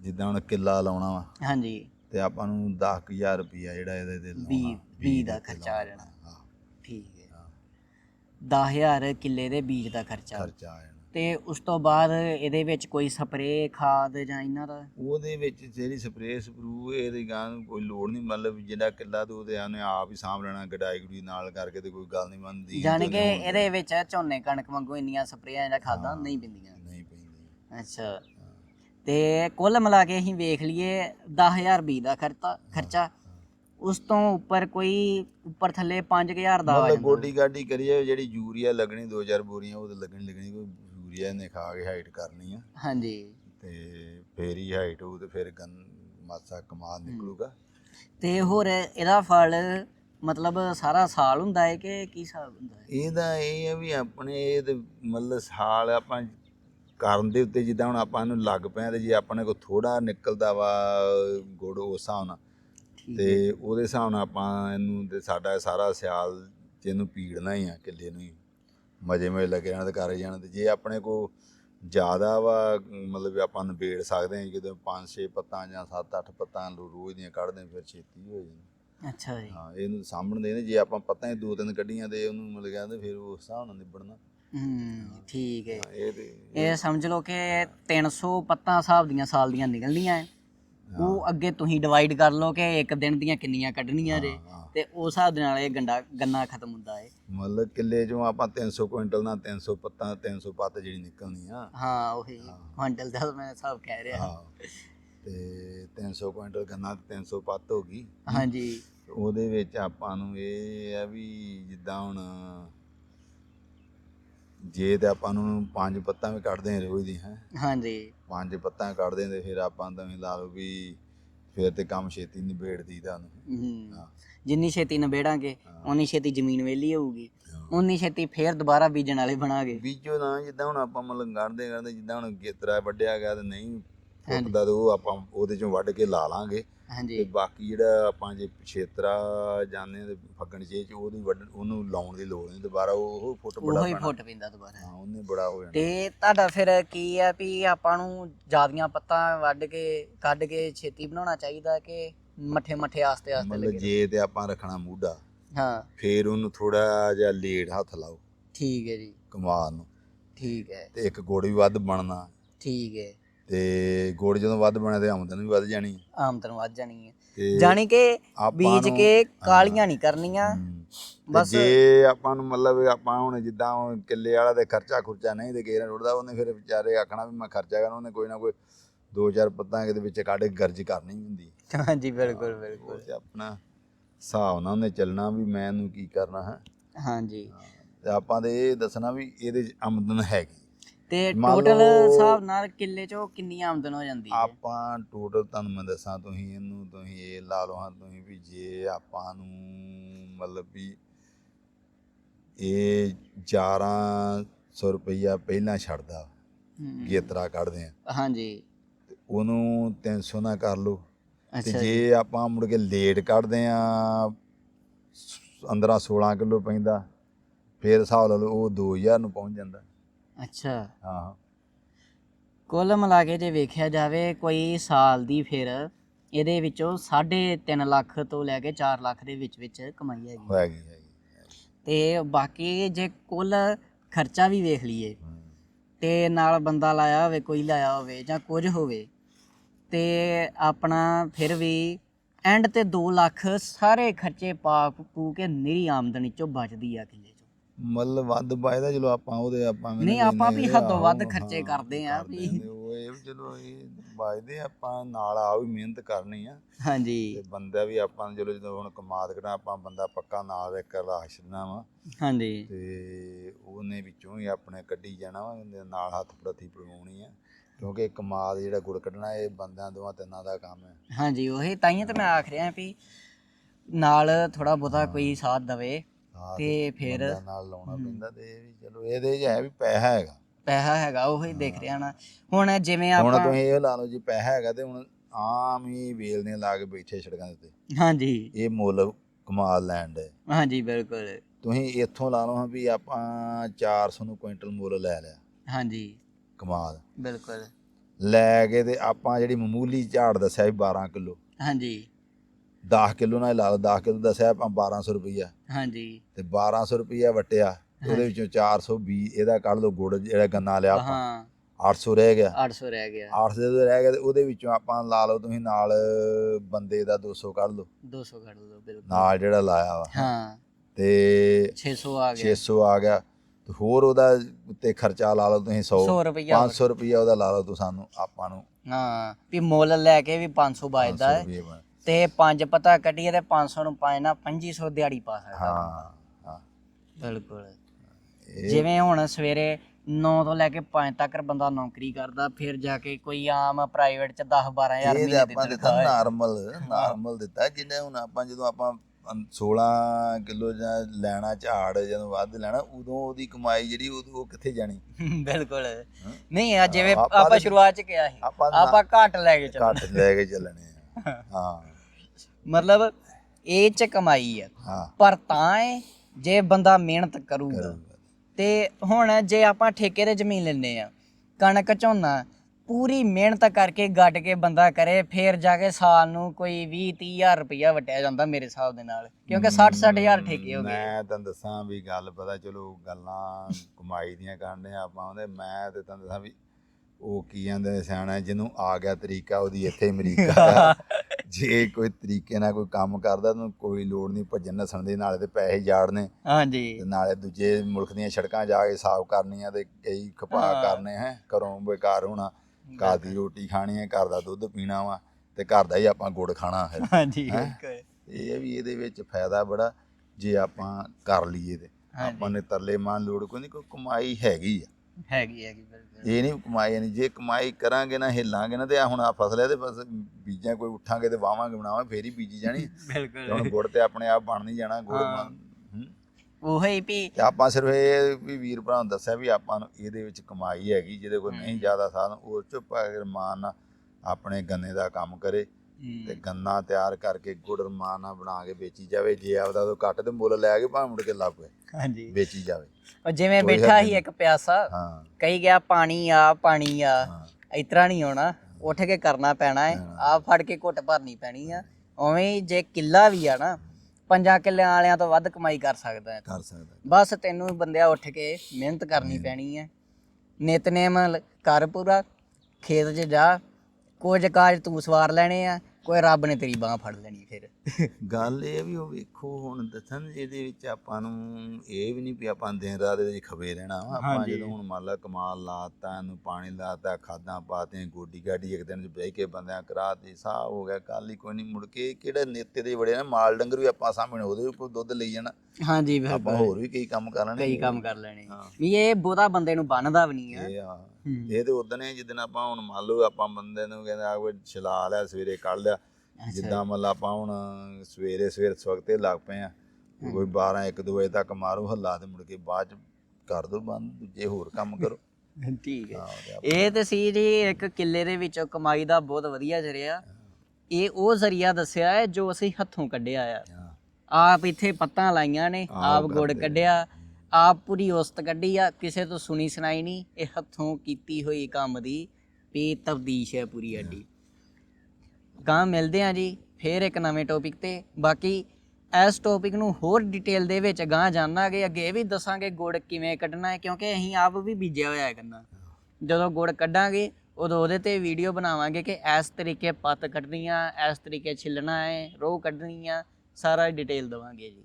ਜਿੱਦਾਂ ਹੁਣ ਕਿੱਲਾ ਲਾਉਣਾ ਵਾ। ਹਾਂਜੀ। ਤੇ ਆਪਾਂ ਨੂੰ 10000 ਰੁਪਇਆ ਜਿਹੜਾ ਇਹਦੇ ਤੇ ਲਾਉਣਾ ਬੀਜ ਦਾ ਖਰਚਾ ਆ। ਜਾਣਾ। ਹਾਂ, ਠੀਕ ਹਾਂ, 10000 ਕਿੱਲੇ ਦੇ ਬੀਜ ਦਾ ਖਰਚਾ। ਖਰਚਾ ਆ ਜਾਣਾ। ਤੇ ਉਸ ਤੋਂ ਬਾਅਦ ਇਹਦੇ ਵਿੱਚ ਕੋਈ ਸਪਰੇਅ ਖਾਦ ਜਾਂ ਇਹਨਾਂ ਦਾ? ਉਹਦੇ ਵਿੱਚ ਜਿਹੜੀ ਸਪਰੇਅ ਸਪਰੂ ਇਹਦੀ ਗਾਂ ਨੂੰ ਕੋਈ ਲੋੜ ਨਹੀਂ ਮਤਲਬ ਜਿਹੜਾ ਕਿੱਲਾ ਤੇ ਉਹਦੇ ਆਨੇ ਆਪ ਹੀ ਸਾਂਭ ਲੈਣਾ ਗਡਾਈ ਗੁਡੀ ਨਾਲ ਕਰਕੇ ਤੇ ਕੋਈ ਗੱਲ ਨਹੀਂ ਮੰਨਦੀ ਜਾਣੀ ਕਿ ਇਹਦੇ ਵਿੱਚ ਝੋਨੇ ਕਣਕ ਵਾਂਗੂ ਇੰਨੀਆਂ ਸਪਰੇਆਂ ਜਾਂ ਖਾਦਾਂ। ਨਹੀਂ ਪੈਂਦੀਆਂ। ਨਹੀਂ ਪੈਂਦੀ ਅੱਛਾ। ਤੇ ਕੁੱਲ ਮਿਲਾ ਕੇ ਅਸੀਂ ਵੇਖ ਲਈਏ 10000 ਬੀਜ ਦਾ ਖਰਚਾ ਖਰਚਾ। ਉਸ ਤੋਂ ਉੱਪਰ ਕੋਈ ਉੱਪਰ ਥੱਲੇ 5000 ਦਾ ਆ ਮਤਲਬ ਜਾਂਦਾ ਗੋਡੀ ਗਾਡੀ ਕਰੀਏ ਜਿਹੜੀ ਯੂਰੀਆ ਲੱਗਣੀ 2000 ਬੋਰੀਆਂ ਉਹ ਤੇ ਲੱਗਣੀ ਲੱਗਣੀ ਕੋਈ ਯੂਰੀਆ ਨੇ ਖਾ ਕੇ ਹਾਈਟ ਕਰਨੀ ਆ। ਹਾਂਜੀ। ਤੇ ਫੇਰ ਹੀ ਹਾਈਟ ਹੋਊ ਤੇ ਫਿਰ ਗੰ ਮਾਸਾ ਕਮਾਲ ਨਿਕਲੂਗਾ। ਤੇ ਹੋਰ ਇਹਦਾ ਫਲ ਮਤਲਬ ਸਾਰਾ ਸਾਲ ਹੁੰਦਾ ਹੈ ਕਿ ਕੀ ਹਿਸਾਬ ਹੁੰਦਾ ਹੈ? ਇਹਦਾ ਇਹ ਆ ਵੀ ਆਪਣੇ ਇਹ ਤੇ ਮਤਲਬ ਸਾਲ ਆਪਾਂ ਕਰਨ ਦੇ ਉੱਤੇ ਜਿੱਦਾਂ ਹੁਣ ਆਪਾਂ ਇਹਨੂੰ ਲੱਗ ਪਿਆ ਤੇ ਜੇ ਆਪਣੇ ਕੋ ਥੋੜਾ ਨਿਕਲਦਾ ਵਾ ਗੁੜ ਉਸ ਹਿਸਾਬ ਨਾਲ ਤੇ ਉਹਦੇ ਹਿਸਾਬ ਨਾਲ ਆਪਾਂ ਇਹਨੂੰ ਤੇ ਸਾਡਾ ਸਾਰਾ ਸਿਆਲ ਇਹਨੂੰ ਪੀੜਨਾ ਹੀ ਆ ਕਿੱਲੇ ਨੂੰ ਹੀ। ਮਜੇ ਮੇ ਲੱਗੇ ਰਹਿਣ ਤੇ ਕਰ ਜਾਣ ਤੇ। ਜੇ ਆਪਣੇ ਕੋ ਜ਼ਿਆਦਾ ਵਾ ਮਤਲਬ ਆਪਾਂ ਨਿਬੇੜ ਸਕਦੇ ਹਾਂ ਜਦੋਂ 5-6 ਪੱਤਾਂ ਜਾਂ 7-8 ਪੱਤਾਂ ਰੋਜ਼ ਦੀਆਂ ਕੱਢਦੇ ਫਿਰ ਛੇਤੀ ਹੋ ਜਾਂਦੀ। ਅੱਛਾ ਜੀ। ਹਾਂ ਇਹਨੂੰ ਦੇ ਨੇ। ਜੇ ਆਪਾਂ ਪੱਤਾਂ ਹੀ ਦੋ ਤਿੰਨ ਕੱਢੀਆਂ ਤੇ ਉਹਨੂੰ ਮਿਲ ਗਿਆ ਤੇ ਫਿਰ ਉਸ ਹਿਸਾਬ ਨਾਲ ਨਿਬੜਨਾ। ਹੂੰ ਠੀਕ ਹੈ। ਇਹ ਤੇ ਸਮਝ ਲਓ ਕਿ 300 ਪੱਤਾਂ ਹਿਸਾਬ ਦੀਆਂ ਸਾਲ ਦੀਆਂ ਨਿਕਲਣੀਆਂ ਹੈ ਉਹ ਅੱਗੇ ਤੁਸੀਂ ਡਿਵਾਈਡ ਕਰ ਲਓ ਕਿ ਇੱਕ ਦਿਨ ਦੀਆਂ ਕਿੰਨੀਆਂ ਕੱਢਣੀਆਂ ਜੇ। ਤੇ ਉਸ ਹਿਸਾਬ ਦੇ ਨਾਲ ਇਹ ਗੰਡਾ ਗੰਨਾ ਖਤਮ ਹੁੰਦਾ ਹੈ ਮਤਲਬ ਕਿੱਲੇ ਚੋਂ ਆਪਾਂ 300 ਕੁਇੰਟਲ ਨਾਲ 300 ਪੱਤਾਂ 300 ਪੱਤ ਜਿਹੜੀ ਨਿਕਲਣੀ ਆ। ਹਾਂ ਉਹੀ ਕੁਆਂਟਲ ਦਾ ਮੈਂ ਹਿਸਾਬ ਕਹਿ ਰਿਹਾ। ਹਾਂ। ਤੇ 300 ਕੁਇੰਟਲ ਗੰਨਾ ਤੇ 300 ਪੱਤ ਹੋ ਗਈ। ਹਾਂਜੀ। ਉਹਦੇ ਵਿੱਚ ਆਪਾਂ ਨੂੰ ਇਹ ਆ ਵੀ ਜਿੱਦਾਂ ਹੁਣ ਜੇ ਤੇ ਆਪਾਂ ਨੂੰ ਪੰਜ ਪੱਤਾਂ ਵੀ ਕੱਢਦੇ ਹਾਂ ਰੋਜ਼ ਦੀ ਹੈ। ਹਾਂਜੀ। ਪੰਜ ਪੱਤਾਂ ਕੱਢਦੇ ਤੇ ਫਿਰ ਆਪਾਂ ਤਾਂ ਵੀ ਲਾ ਲਓ ਵੀ ਫਿਰ ਤੇ ਕੰਮ ਛੇਤੀ ਨਿਬੇੜ ਦੀਦਾ ਉਹਨੂੰ। ਹੂੰ। ਜਿੰਨੀ ਛੇਤੀ ਨਿਬੇੜਾਂਗੇ। ਉਨੀ ਛੇਤੀ ਜ਼ਮੀਨ ਵੇਲੀ ਹੋਊਗੀ। ਉਨੀ ਛੇਤੀ ਫੇਰ ਦੁਬਾਰਾ ਬੀਜਣ ਵਾਲੇ ਬਣਾਗੇ। ਬੀਜੋ ਨਾ ਜਿੱਦਾਂ ਹੁਣ ਆਪਾਂ ਮਤਲਬ ਗੜਦੇ ਗੜਦੇ ਜਿੱਦਾਂ ਹੁਣ ਗੇਤਰਾ ਵੱਢਿਆ ਗਿਆ ਤੇ ਨਹੀਂ ਫੁੱਟਦਾ ਤੇ ਉਹ ਆਪਾਂ ਉਹਦੇ ਚੋਂ ਵੱਢ ਕੇ ਲਾ ਲਾਂਗੇ। ਤੇ ਹਾਂਜੀ ਬਾਕੀ ਜਿਹੜਾ ਆਪਾਂ ਜੇ ਛੇਤਰਾ ਜਾਂਦੇ ਤੇ ਫੱਗਣ ਚੇ ਚ ਉਹਦੀ ਵੱਢ ਉਹਨੂੰ ਲਾਉਣ ਦੀ ਲੋੜ ਨਹੀਂ ਦੁਬਾਰਾ ਉਹ ਫੁੱਟ ਬੜਾ ਉਹੀ ਪੈਣਾ। ਫੁੱਟ ਪੈਂਦਾ ਦੁਬਾਰਾ। ਹਾਂ ਉਹਨੇ ਬੜਾ ਹੋ ਜਾਣਾ। ਤੇ ਤੁਹਾਡਾ ਫਿਰ ਕੀ ਆ ਵੀ ਆਪਾਂ ਨੂੰ ਜਿਆਦੀਆਂ ਪੱਤਾਂ ਵੱਢ ਕੇ ਕੱਢ ਕੇ ਛੇਤੀ ਬਣਾਉਣਾ ਚਾਹੀਦਾ ਕਿ ਮੱਠੇ ਮੱਠੇ ਆਸਤੇ ਆਸਤੇ ਮਤਲਬ ਲੱਗੇ ਜੇ ਤੇ ਆਪਾਂ ਰੱਖਣਾ ਮੂਢਾ ਹਾਂ। ਫੇਰ ਉਹਨੂੰ ਥੋੜਾ ਜਿਹਾ ਲੇਟ ਹੱਥ ਲਾਓ। ਠੀਕ ਹੈ ਜੀ। ਕਮਾਲ ਨੂੰ। ਠੀਕ ਹੈ। ਤੇ ਇੱਕ ਗੁੜ ਵੱਧ ਬਣਨਾ। ਠੀਕ ਹੈ। ਤੇ ਗੁੜ ਜਦੋਂ ਵੱਧ ਬਣਿਆ ਤੇ ਆਮਦਨ ਵੀ ਵੱਧ ਜਾਣੀ ਆਮਦਨ ਵੱਧ ਜਾਣੀ ਹੈ। ਤੇ ਜਾਣੀ ਕਿ ਆਪਾਂ ਬੀਜ ਨੂੰ- ਕੇ ਕਾਲੀਆਂ ਨਹੀਂ ਕਰਨੀਆਂ। ਹਮ, ਤੇ ਬਸ- ਜੇ ਆਪਾਂ ਨੂੰ ਮਤਲਬ ਆਪਾਂ ਹੁਣ ਜਿੱਦਾਂ ਹੁਣ ਕਿੱਲੇ ਵਾਲਾ ਤੇ ਖਰਚਾ ਖੁਰਚਾ ਨਹੀਂ ਤੇ ਗੇਰਾਂ ਰੁੜਦਾ ਉਹਨੇ ਫਿਰ ਵਿਚਾਰੇ ਆਖਣਾ ਵੀ ਮੈਂ ਖਰਚਾ ਕਰਾਂ ਉਹਨੇ ਕੋਈ ਨਾ ਕੋਈ ਦੋ ਚਾਰ ਪੱਤਾਂ ਕਿਤੇ ਵਿੱਚ ਕੱਢ ਕੇ ਗਰਜ ਕਰਨੀ ਹੁੰਦੀ ਹਾਂਜੀ ਬਿਲਕੁਲ ਉਹ ਬਿਲਕੁਲ। ਤੇ ਆਪਣਾ ਹਿਸਾਬ ਨਾਲ ਉਹਨੇ ਚੱਲਣਾ ਵੀ ਮੈਂ ਇਹਨੂੰ ਕੀ ਕਰਨਾ ਹੈ। ਹਾਂਜੀ ਤੇ ਆਪਾਂ ਤੇ ਇਹ ਦੱਸਣਾ ਵੀ ਇਹਦੇ 'ਚ ਆਮਦਨ ਹੈਗੀ। ਤੇ ਮੰਨ ਟੋਟਲ ਲਓ- ਹਿਸਾਬ ਨਾਲ ਕਿੱਲੇ ਚੋਂ ਕਿੰਨੀ ਆਮਦਨ ਹੋ ਜਾਂਦੀ ਹੈ? ਆਪਾਂ ਟੋਟਲ ਤੁਹਾਨੂੰ ਮੈਂ ਦੱਸਾਂ ਤੁਸੀਂ ਇਹਨੂੰ ਤੁਸੀਂ ਇਹ ਲਾ ਲਓ ਹਾਂ ਤੁਸੀਂ ਵੀ ਜੇ ਆਪਾਂ ਨੂੰ ਮਤਲਬ ਵੀ ਇਹ 1100 ਰੁਪਈਆ ਪਹਿਲਾਂ ਛੱਡਦਾ ਹਮ, ਗੇਤਰਾ ਕੱਢਦੇ ਆ ਹਾਂਜੀ। ਤੇ ਉਹਨੂੰ 300 ਨਾ ਕਰ ਲਓ। ਤੇ ਅੱਛਾ ਜੀ ਜੇ। ਆਪਾਂ ਮੁੜ ਕੇ ਲੇਟ ਕੱਢਦੇ ਆ 15 16 ਕਿਲੋ ਪੈਂਦਾ ਫਿਰ ਹਿਸਾਬ ਲਾ ਲਓ ਉਹ 2000 ਨੂੰ ਪਹੁੰਚ ਜਾਂਦਾ। ਅੱਛਾ। ਹਾਂ। ਕੁੱਲ ਮਿਲਾ ਕੇ ਜੇ ਵੇਖਿਆ ਜਾਵੇ ਕੋਈ ਸਾਲ ਦੀ ਫਿਰ ਇਹਦੇ ਵਿੱਚੋਂ 3.5 ਲੱਖ ਤੋਂ ਲੈ ਕੇ 4 ਲੱਖ ਦੇ ਵਿੱਚ ਵਿੱਚ ਕਮਾਈ ਹੈਗੀ। ਗਈ ਹੈਗੀ ਤੇ ਬਾਕੀ ਜੇ ਕੁੱਲ ਖਰਚਾ ਵੀ ਵੇਖ ਲਈਏ। ਤੇ ਨਾਲ ਬੰਦਾ ਲਾਇਆ ਹੋਵੇ ਕੋਈ ਲਾਇਆ ਹੋਵੇ ਜਾਂ ਕੁਝ ਹੋਵੇ ਤੇ ਆਪਣਾ ਫਿਰ ਵੀ ਐਂਡ ਤੇ 2 ਲੱਖ ਸਾਰੇ ਖਰਚੇ ਪਾ ਪੂ ਕੇ ਨਿਰੀ ਆਮਦਨੀ ਚੋਂ ਬਚਦੀ ਆ ਕਿੱਲੇ ਚੋਂ। ਮਤਲਬ ਵੱਧ ਬਾਇਦਾ ਚਲੋ ਆਪਾਂ ਉਹਦੇ ਆਪਾਂ ਨਹੀਂ, ਆਪਾਂ ਵੀ ਹੱਦੋਂ ਵੱਧ ਖਰਚੇ ਕਰਦੇ ਆ ਵੀ। ਉਹ ਇਹ ਵੀ ਚਲੋ ਇਹ ਬਾਇਦੇ ਆਪਾਂ ਨਾਲ ਆ ਵੀ ਮਿਹਨਤ ਕਰਨੀ ਆ। ਤੇ ਹਾਂਜੀ ਬੰਦਾ ਵੀ ਆਪਾਂ ਚਲੋ ਜਦੋਂ ਹੁਣ ਕਮਾਦ ਕਢਾ ਆਪਾਂ ਬੰਦਾ ਪੱਕਾ ਨਾਲ ਇੱਕ ਰਾਸ਼ਨਾ ਵਾ। ਹਾਂਜੀ। ਤੇ ਉਹਨੇ ਵਿੱਚੋਂ ਹੀ ਆਪਣੇ ਕੱਢੀ ਜਾਣਾ ਵਾ ਨਾਲ ਹੱਥ ਪ੍ਰਤੀ ਪਵਾਉਣੀ ਆ। ਕਿਉਂਕਿ ਕਮਾਦ ਜਿਹੜਾ ਗੁੜ ਕੱਢਣਾ ਇਹ ਬੰਦਿਆਂ ਦੋਵਾਂ ਤਿੰਨਾਂ ਦਾ ਕੰਮ ਹੈ। ਹਾਂਜੀ ਉਹੀ ਤਾਈਆਂ ਤੇ ਮੈਂ ਆਖ ਰਿਹਾ ਵੀ ਨਾਲ ਥੋੜਾ ਬਹੁਤਾ ਕੋਈ ਸਾਥ ਦਵੇ। ਹਾਂ ਤੇ ਫਿਰ ਨਾਲ ਲਾਉਣਾ ਪੈਂਦਾ ਤੇ ਇਹ ਵੀ ਚਲੋ ਇਹਦੇ 'ਚ ਹੈ ਵੀ ਪੈਸਾ ਹੈਗਾ। ਪੈਸਾ ਹੈਗਾ ਉਹੀ ਦੇਖ ਰਿਹਾ ਨਾ। ਹੁਣ ਜਿਵੇਂ ਹੁਣ ਆਪਾਂ ਤੁਸੀਂ ਇਹ ਲਾ ਲਓ ਜੀ ਪੈਸਾ ਹੈਗਾ ਤੇ ਹੁਣ ਆਮ ਹੀ ਵੇਲਨੇ ਲਾ ਕੇ ਬੈਠੇ ਸੜਕਾਂ ਦੇ ਉੱਤੇ। ਹਾਂਜੀ। ਇਹ ਮੁੱਲ ਕਮਾਲ ਲੈਣ ਦੇ। ਹਾਂਜੀ ਬਿਲਕੁਲ। ਤੁਸੀਂ ਇੱਥੋਂ ਲਾ ਲਓ ਹਾਂ ਵੀ ਆਪਾਂ 400 ਨੂੰ ਕੁਇੰਟਲ ਮੁੱਲ ਲੈ ਲਿਆ। ਹਾਂਜੀ। ਕਮਾਲ। ਬਿਲਕੁਲ। ਲੈ ਕੇ ਤੇ ਆਪਾਂ ਜਿਹੜੀ ਮਾਮੂਲੀ ਝਾੜ ਦੱਸਿਆ ਸੀ 12 ਕਿਲੋ। ਹਾਂਜੀ। 10 ਕਿਲੋ ਨਾਲ ਲਾ ਲਓ 10 ਕਿਲੋ ਦੱਸਿਆ ਆਪਾਂ 1200 ਰੁਪਈਆ। ਹਾਂਜੀ। ਤੇ 1200 ਰੁਪਈਆ ਵਟਿਆ ਉਹਦੇ ਵਿੱਚੋਂ 420 ਇਹਦਾ ਕੱਢ ਲਓ ਗੁੜ ਜਿਹੜਾ ਗੰਨਾ ਲਿਆ ਆਪਾਂ। ਹਾਂ। 800 ਰਹਿ ਗਿਆ। 800 ਰਹਿ ਗਿਆ। 800 ਦੇ ਰਹਿ ਗਿਆ ਤੇ ਉਹਦੇ ਵਿੱਚੋਂ ਆਪਾਂ ਲਾ ਲਓ ਤੁਸੀਂ ਨਾਲ ਬੰਦੇ ਦਾ 200 ਕੱਢ ਲਓ। 200 ਕੱਢ ਲਓ ਬਿਲਕੁਲ। ਨਾਲ ਜਿਹੜਾ ਲਾਇਆ ਵਾ। ਹਾਂ। ਤੇ 600 ਆ ਗਿਆ। 600 ਆ ਗਿਆ। ਤੇ ਹੋਰ ਉਹਦਾ ਉੱਤੇ ਖਰਚਾ ਲਾ ਲਓ ਤੁਸੀਂ 100 100 ਰੁਪਈਆ। 500 ਰੁਪਈਆ ਉਹਦਾ ਲਾ ਲਓ ਤੁਸੀਂ ਸਾਨੂੰ ਆਪਾਂ ਨੂੰ। ਹਾਂ ਵੀ ਮੁੱਲ ਲੈ ਕੇ ਵੀ 500 ਬਚਦਾ 500 ਹੈ। ਤੇ ਪੰਜ ਪਤਾ ਕੱਢੀਏ ਤੇ 500 ਨੂੰ ਪਾਏ ਨਾ 2500 ਦਿਹਾੜੀ ਪਾ ਸਕਦਾ। ਹਾਂ ਹਾਂ। ਬਿਲਕੁਲ। ਇਹ ਜਿਵੇਂ ਹੁਣ ਸਵੇਰੇ 9 ਤੋਂ ਲੈ ਕੇ 5 ਤੱਕ ਬੰਦਾ ਨੌਕਰੀ ਕਰਦਾ ਫਿਰ ਜਾ ਕੇ ਕੋਈ ਆਮ ਪ੍ਰਾਈਵੇਟ ਚ 10 12000 ਇਹ ਤੇ ਮਹੀਨੇ ਦੀ ਆਪਾਂ ਦਿੱਤਾ ਤਨਖਾਹ ਹੈ। ਨਾਰਮਲ ਨਾਰਮਲ ਦਿੱਤਾ। ਜਿੰਨੇ ਹੁਣ ਆਪਾਂ ਜਦੋਂ ਆਪਾਂ ਅੰ- 16 ਕਿਲੋ ਜਾਂ ਲੈਣਾ ਝਾੜ ਜਦੋਂ ਵੱਧ ਲੈਣਾ ਉਦੋਂ ਉਹਦੀ ਕਮਾਈ ਜਿਹੜੀ ਉਹ ਉਹ ਕਿੱਥੇ ਜਾਣੀ? ਬਿਲਕੁਲ। ਨਹੀਂ ਆ ਜਿਵੇਂ ਆਪਾਂ ਆਪਾਂ ਤਾਂ- ਸ਼ੁਰੂਆਤ ਚ ਕਿਹਾ ਸੀ ਆਪਾਂ ਆਪਾਂ ਘੱਟ ਲੈ ਕੇ ਚੱਲ ਘੱਟ ਲੈ ਕੇ ਚੱਲਣੇ ਆ। ਹਾਂ। ਮਤਲਬ ਇਹ ਚ ਕਮਾਈ ਆ। ਹਾਂ। ਪਰ ਤਾਂ ਹੈ ਜੇ ਬੰਦਾ ਮਿਹਨਤ ਕਰੂਗਾ। ਤੇ ਹੁਣ ਜੇ ਆਪਾਂ ਠੇਕੇ ਤੇ ਜ਼ਮੀਨ ਲੈਨੇ ਆ ਕਣਕ ਝੋਨਾ ਪੂਰੀ ਮਿਹਨਤ ਕਰਕੇ ਗੱਡ ਕੇ ਬੰਦਾ ਕਰੇ ਫੇਰ ਜਾ ਕੇ ਸਾਲ ਨੂੰ ਕੋਈ 20 30000 ਰੁਪਇਆ ਵਟਿਆ ਜਾਂਦਾ ਮੇਰੇ ਹਿਸਾਬ ਦੇ ਨਾਲ। ਕਿਉਂਕਿ 60 60000 ਠੇਕੇ ਹੋ ਗਏ। ਮੈਂ ਤੁਹਾਨੂੰ ਦੱਸਾਂ ਵੀ ਗੱਲ ਪਤਾ ਚਲੋ ਗੱਲਾਂ ਕਮਾਈ ਦੀਆਂ ਕਰਨੇ ਆਪਾਂ ਉਹਦੇ ਮੈਂ ਤੇ ਤੁਹਾਨੂੰ ਦੱਸਾਂ ਵੀ ਉਹ ਕੀ ਕਹਿੰਦੇ ਸਿਆਣਾ ਜਿਹਨੂੰ ਆ ਗਿਆ ਤਰੀਕਾ ਉਹਦੀ ਇੱਥੇ ਅਮਰੀਕਾ। ਜੇ ਕੋਈ ਤਰੀਕੇ ਨਾਲ ਕੋਈ ਕੰਮ ਕਰਦਾ ਤਾਂ ਕੋਈ ਲੋੜ ਨਹੀਂ ਭੱਜਣ ਨਸਣ ਦੀ ਨਾਲੇ ਤੇ ਪੈਸੇ ਜਾੜਨੇ। ਹਾਂਜੀ। ਤੇ ਨਾਲੇ ਦੂਜੇ ਮੁਲਕ ਦੀਆਂ ਸੜਕਾਂ ਜਾ ਕੇ ਸਾਫ਼ ਕਰਨੀਆਂ ਤੇ ਕਈ ਖਪਾ। ਕਰਨੇ ਹੈ ਘਰੋਂ ਬੇਕਾਰ ਹੋਣਾ। ਘਰ ਦੀ ਰੋਟੀ ਖਾਣੀ ਹੈ ਘਰ ਦਾ ਦੁੱਧ ਪੀਣਾ ਵਾ ਤੇ ਘਰ ਦਾ ਹੀ ਆਪਾਂ ਗੁੜ ਖਾਣਾ ਹੈ। ਹਾਂਜੀ। ਇਹ ਵੀ ਇਹਦੇ ਵਿੱਚ ਫਾਇਦਾ ਬੜਾ ਜੇ ਆਪਾਂ ਕਰ ਲਈਏ ਤੇ। ਆਪਾਂ ਨੇ ਤਰਲੇ ਮਾਨ ਲੋੜ ਕੋਈ ਨਹੀਂ ਕੋਈ ਕਮਾਈ ਹੈਗੀ ਆ। ਹੈਗੀ ਹੈਗੀ ਬਿਲਕੁਲ। ਇਹ ਨਹੀਂ ਕਮਾਈ ਨਹੀਂ ਜੇ ਕਮਾਈ ਕਰਾਂਗੇ ਨਾ ਹਿੱਲਾਂਗੇ ਨਾ ਤੇ ਆ ਹੁਣ ਆ ਫਸਲ ਹੈ ਤੇ ਬਸ ਬੀਜਾਂ ਕੋਈ ਉੱਠਾਂਗੇ ਤੇ ਵਾਵਾਂਗੇ ਬਣਾਵਾਂਗੇ ਫੇਰ ਹੀ ਬੀਜੀ ਜਾਣੀ। ਤੇ ਹੁਣ ਬਿਲਕੁਲ ਗੁੜ ਤੇ ਆਪਣੇ ਆਪ ਬਣ ਨਹੀਂ ਜਾਣਾ ਗੁੜ। ਉਹੀ ਵੀ ਆਪਾਂ ਸਿਰਫ ਇਹ ਵੀ ਵੀਰ ਭਰਾ ਨੂੰ ਦੱਸਿਆ ਵੀ ਆਪਾਂ ਨੂੰ ਇਹਦੇ ਵਿੱਚ ਕਮਾਈ ਹੈਗੀ ਜਿਹਦੇ ਕੋਲ ਨਹੀਂ ਜ਼ਿਆਦਾ ਸਾਧਨ ਉਹ ਚੁੱਪ ਰਮਾਨ ਨਾਲ ਆਪਣੇ ਗੰਨੇ ਦਾ ਕੰਮ ਕਰੇ। ਤੇ ਗੰਨਾ ਤਿਆਰ ਕਰਕੇ ਗੁੜ ਰਮਾਨ ਬਣਾ ਕੇ ਵੇਚੀ ਜਾਵੇ ਜੇ ਆਪਦਾ ਤੋਂ ਘੱਟ ਤੇ ਮੁੱਲ ਲੈ ਕੇ ਭਾਵੇਂ ਮੁੜ ਕੇ ਲੱਭ ਹਾਂਜੀ। ਵੇਚੀ ਜਾਵੇ। ਉਹ ਜਿਵੇਂ ਬੈਠਾ ਨਹੀਂ। ਇੱਕ ਪਿਆਸਾ ਹਾਂ। ਕਹੀ ਗਿਆ ਪਾਣੀ ਆ ਪਾਣੀ ਆ ਹਾਂ। ਇਤਰਾ ਨਹੀਂ ਹੋਣਾ ਉੱਠ ਕੇ ਕਰਨਾ ਪੈਣਾ ਹੈ ਹਾਂ। ਆ ਫੜ ਕੇ ਘੁੱਟ ਭਰਨੀ ਪੈਣੀ ਆ। ਉਵੇਂ ਹੀ ਜੇ ਕਿੱਲਾ ਵੀ ਆ ਨਾ ਪੰਜਾਂ ਕਿੱਲਿਆਂ ਵਾਲਿਆਂ ਤੋਂ ਵੱਧ ਕਮਾਈ ਕਰ ਸਕਦਾ ਹੈ ਕਰ ਸਕਦਾ। ਬਸ ਤੈਨੂੰ ਬੰਦਿਆ ਉੱਠ ਕੇ ਮਿਹਨਤ ਕਰਨੀ ਪੈਣੀ ਹੈ ਨਿਤਨੇਮ ਕਰ ਪੂਰਾ ਖੇਤ 'ਚ ਜਾ ਕੁਝ ਕਾਜ ਤੂੰ ਸਵਾਰ ਲੈਣੇ ਆ ਕੋਈ ਰੱਬ ਨੇ ਤੇਰੀ ਬਾਹ ਫੜ ਲੈਣੀ ਫਿਰ ਗੱਲ ਇਹ ਵੀ ਉਹ ਵੇਖੋ ਹੁਣ ਦੱਸਣ ਇਹਦੇ ਵਿੱਚ ਆਪਾਂ ਨੂੰ ਇਹ ਵੀ ਨਹੀਂ ਵੀ ਆਪਾਂ ਦਿਨ ਰਾਤ ਇਹਦੇ ਵਿੱਚ ਖਵੇ ਰਹਿਣਾ ਵਾ। ਆਪਾਂ ਹਾਂਜੀ। ਜਦੋਂ ਹੁਣ ਮੰਨ ਲਾ ਕਮਾਲ ਲਾਤਾ ਇਹਨੂੰ ਪਾਣੀ ਲਾਤਾ ਖਾਦਾਂ ਪਾਤੀਆਂ ਗੋਡੀ ਗਾਡੀ ਇੱਕ ਦਿਨ ਚ ਬਹਿ ਕੇ ਬੰਦਿਆਂ ਕਰਾਤੀ ਸਾਹ ਹੋ ਗਿਆ ਕੱਲ ਹੀ ਕੋਈ ਨਹੀਂ ਮੁੜ ਕੇ ਕਿਹੜੇ ਨੇਤੇ ਦੇ ਬੜੇ ਨਾ ਮਾਲ ਡੰਗਰ ਵੀ ਆਪਾਂ ਸਾਹਮਣੇ ਉਹਦੇ ਵੀ ਕੋਈ ਦੁੱਧ ਲਈ ਜਾਣਾ ਹਾਂਜੀ ਆਪਾਂ ਹੋਰ ਵੀ ਕਈ ਕੰਮ ਕਰ ਲੈਣੇ ਕਈ ਕੰਮ ਕਰ ਲੈਣੇ ਹਾਂ। ਵੀ ਇਹ ਬਹੁਤਾ ਬੰਦੇ ਨੂੰ ਬੰਨਦਾ ਵੀ ਨਹੀਂ ਆ ਇਹ ਆ। ਇਹ ਤੇ ਉਦੋਂ ਜਿੱਦਣ ਆਪਾਂ ਹੁਣ ਮੰਨ ਲਓ ਆਪਾਂ ਬੰਦੇ ਨੂੰ ਕਹਿੰਦੇ ਆ ਕੋਈ ਛਲਾ ਲਿਆ ਸਵੇਰੇ ਕੱਢ ਲਿਆ। ਜਿੱਦਾਂ ਮਤਲਬ ਆਪਾਂ ਹੁਣ ਸਵੇਰੇ ਸਵੇਰ ਸਵਖਤੇ ਲੱਗ ਪਏ ਆ। ਕੋਈ 12 1 2 ਵਜੇ ਤੱਕ ਮਾਰੋ ਹੱਲਾ ਤੇ ਮੁੜ ਕੇ ਬਾਅਦ ਚ ਕਰ ਦੋ ਬੰਦ ਦੂਜੇ ਹੋਰ ਕੰਮ ਕਰੋ। ਠੀਕ ਹੈ। ਹਾਂ, ਇਹ ਤੇ ਸੀ ਜੀ ਇੱਕ ਕਿੱਲੇ ਦੇ ਵਿੱਚੋਂ ਕਮਾਈ ਦਾ ਬਹੁਤ ਵਧੀਆ ਜ਼ਰੀਆ। ਇਹ ਉਹ ਜ਼ਰੀਆ ਦੱਸਿਆ ਹੈ ਜੋ ਅਸੀਂ ਹੱਥੋਂ ਕੱਢਿਆ ਆ। ਹਾਂ, ਆਪ ਇੱਥੇ ਪੱਤਾਂ ਲਾਈਆਂ ਨੇ ਆਪ ਗੁੜ। ਕੱਢਿਆ ਆਪ ਪੂਰੀ ਉਸਤ ਕੱਢੀ ਆ, ਕਿਸੇ ਤੋਂ ਸੁਣੀ ਸੁਣਾਈ ਨਹੀਂ, ਇਹ ਹੱਥੋਂ ਕੀਤੀ ਹੋਈ ਕੰਮ ਦੀ ਵੀ ਤਬਦੀਸ਼ ਹੈ ਪੂਰੀ ਅੱਡੀ। ਗਾਂ ਮਿਲਦੇ ਆ ਜੀ, ਫੇਰ ਇੱਕ ਨਵੇਂ ਟੌਪਿਕ ਤੇ। ਬਾਕੀ ਇਸ ਟੌਪਿਕ ਨੂੰ ਹੋਰ ਡਿਟੇਲ ਦੇ ਵਿੱਚ ਗਾਂ ਜਾਣਾਂਗੇ, ਅੱਗੇ ਇਹ ਵੀ ਦੱਸਾਂਗੇ ਗੁੜ ਕਿਵੇਂ ਕੱਢਣਾ ਹੈ, ਕਿਉਂਕਿ ਅਸੀਂ ਆਪ ਵੀ ਬੀਜਿਆ ਹੋਇਆ ਹੈ ਗੰਨਾ। ਜਦੋਂ ਗੁੜ ਕੱਢਾਂਗੇ, ਉਦੋਂ ਉਹਦੇ ਤੇ ਵੀਡੀਓ ਬਣਾਵਾਂਗੇ ਕਿ ਇਸ ਤਰੀਕੇ ਪੱਤ ਕੱਢਣੀ ਆ, ਇਸ ਤਰੀਕੇ ਛਿੱਲਣਾ ਹੈ, ਰੋਹ ਕੱਢਣੀ ਆ, ਸਾਰਾ ਡਿਟੇਲ ਦਵਾਂਗੇ ਜੀ।